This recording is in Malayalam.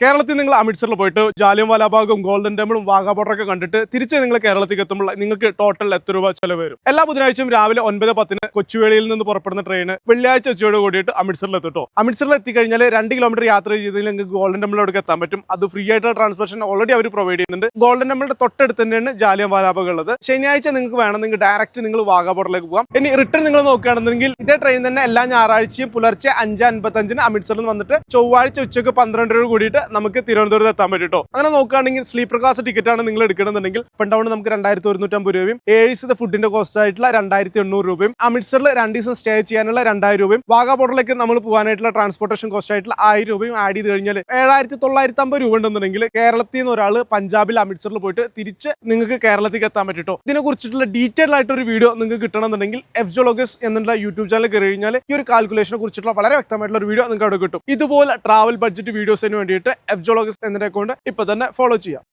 കേരളത്തിൽ നിങ്ങൾ അമൃത്സറിൽ പോയിട്ട് ജാലിയൻ വാലാബാഗും ഗോൾഡൻ ടെമ്പിളും വാഗാ ബോർഡറൊക്കെ കണ്ടിട്ട് തിരിച്ച് നിങ്ങൾ കേരളത്തിലേക്ക് എത്തുമ്പോൾ നിങ്ങൾക്ക് ടോട്ടൽ എത്ര രൂപ ചെലവ് വരും? എല്ലാ ബുധനാഴ്ചയും രാവിലെ ഒൻപത് പത്തിന് കൊച്ചുവേളിയിൽ നിന്ന് പുറപ്പെടുന്ന ട്രെയിൻ വെള്ളിയാഴ്ച ഉച്ചയോട് കൂടിയിട്ട് അമൃത്സറിൽ എത്തിട്ടോ അമൃത്സറിൽ എത്തിക്കഴിഞ്ഞാൽ രണ്ട് കിലോമീറ്റർ യാത്ര ചെയ്തതിൽ നിങ്ങൾക്ക് ഗോൾഡൻ ടെമ്പിളിലേക്ക് എത്താൻ പറ്റും. അത് ഫ്രീ ആയിട്ടുള്ള ട്രാൻസ്പോർട്ടേഷൻ ഓൾറെഡി അവർ പ്രൊവൈഡ് ചെയ്യുന്നുണ്ട്. ഗോൾഡൻ ടെമ്പിളിന്റെ തൊട്ടടുത്ത് തന്നെയാണ് ജാലിയൻ വാലാബകൾ ഉള്ളത്. ശനിയാഴ്ച നിങ്ങൾക്ക് വേണമെങ്കിൽ ഡയറക്റ്റ് നിങ്ങൾ വാഗാ ബോർഡറിലേക്ക് പോകാം. ഇനി റിട്ടേൺ നിങ്ങൾ നോക്കുകയാണെന്നുണ്ടെങ്കിൽ ഇതേ ട്രെയിൻ തന്നെ എല്ലാ ഞായറാഴ്ചയും പുലർച്ചെ അഞ്ച് അൻപത്തഞ്ചിന് അമൃത്സറിൽ വന്നിട്ട് ചൊവ്വാഴ്ച ഉച്ചയ്ക്ക് പന്ത്രണ്ടര കൂടിയിട്ട് നമുക്ക് തിരുവനന്തപുരത്ത് എത്താൻ പറ്റും അങ്ങനെ നോക്കുകയാണെങ്കിൽ സ്ലീപ്പർ ക്ലാസ് ടിക്കറ്റ് ആണ് നിങ്ങൾ എടുക്കണമെന്നുണ്ടെങ്കിൽ പെണ്ടൗൺ നമുക്ക് രണ്ടായിരത്തി ഒരുന്നൂറ്റമ്പത് രൂപയും ഏഴ് ഫുഡിന്റെ കോസ്റ്റ് ആയിട്ടുള്ള രണ്ടായിരത്തി എണ്ണൂറ് രൂപയും അമൃത്സറിൽ രണ്ട് ദിവസം സ്റ്റേ ചെയ്യാനുള്ള രണ്ടായിരം രൂപയും വാഗാ ബോർഡറിലേക്ക് നമ്മൾ പോകാനായിട്ടുള്ള ട്രാൻസ്പോർട്ടേഷൻ കോസ്റ്റ് ആയിട്ടുള്ള ആയിരം രൂപയും ആഡ് ചെയ്ത് കഴിഞ്ഞാൽ ഏഴായിരത്തി തൊള്ളായിരത്തി അമ്പത് രൂപ ഉണ്ടെന്നുണ്ടെങ്കിൽ കേരളത്തിൽ നിന്ന് ഒരാൾ പഞ്ചാബിൽ അമൃത്സറിൽ പോയിട്ട് തിരിച്ച് നിങ്ങൾക്ക് കേരളത്തിലേക്ക് എത്താൻ പറ്റും ഇതിനെ കുറിച്ചിട്ടുള്ള ഡീറ്റെയിൽ ആയിട്ട് ഒരു വീഡിയോ നിങ്ങൾക്ക് കിട്ടണമെന്നുണ്ടെങ്കിൽ എഫ് ജോളോഗസ് എന്നുള്ള യൂട്യൂബ് ചാനൽ കയറി കഴിഞ്ഞാൽ ഈ ഒരു കാൽക്കുലേഷനെ കുറിച്ചിട്ടുള്ള വളരെ വ്യക്തമായിട്ടുള്ള ഒരു വീഡിയോ നിങ്ങൾക്ക് അവിടെ കിട്ടും. ഇതുപോലെ ട്രാവൽ ബഡ്ജറ്റ് വീഡിയോസിന് വേണ്ടിയിട്ട് എഫ് ജോളോഗസ് എന്ന അക്കൗണ്ട് ഇപ്പൊ തന്നെ ഫോളോ ചെയ്യാം.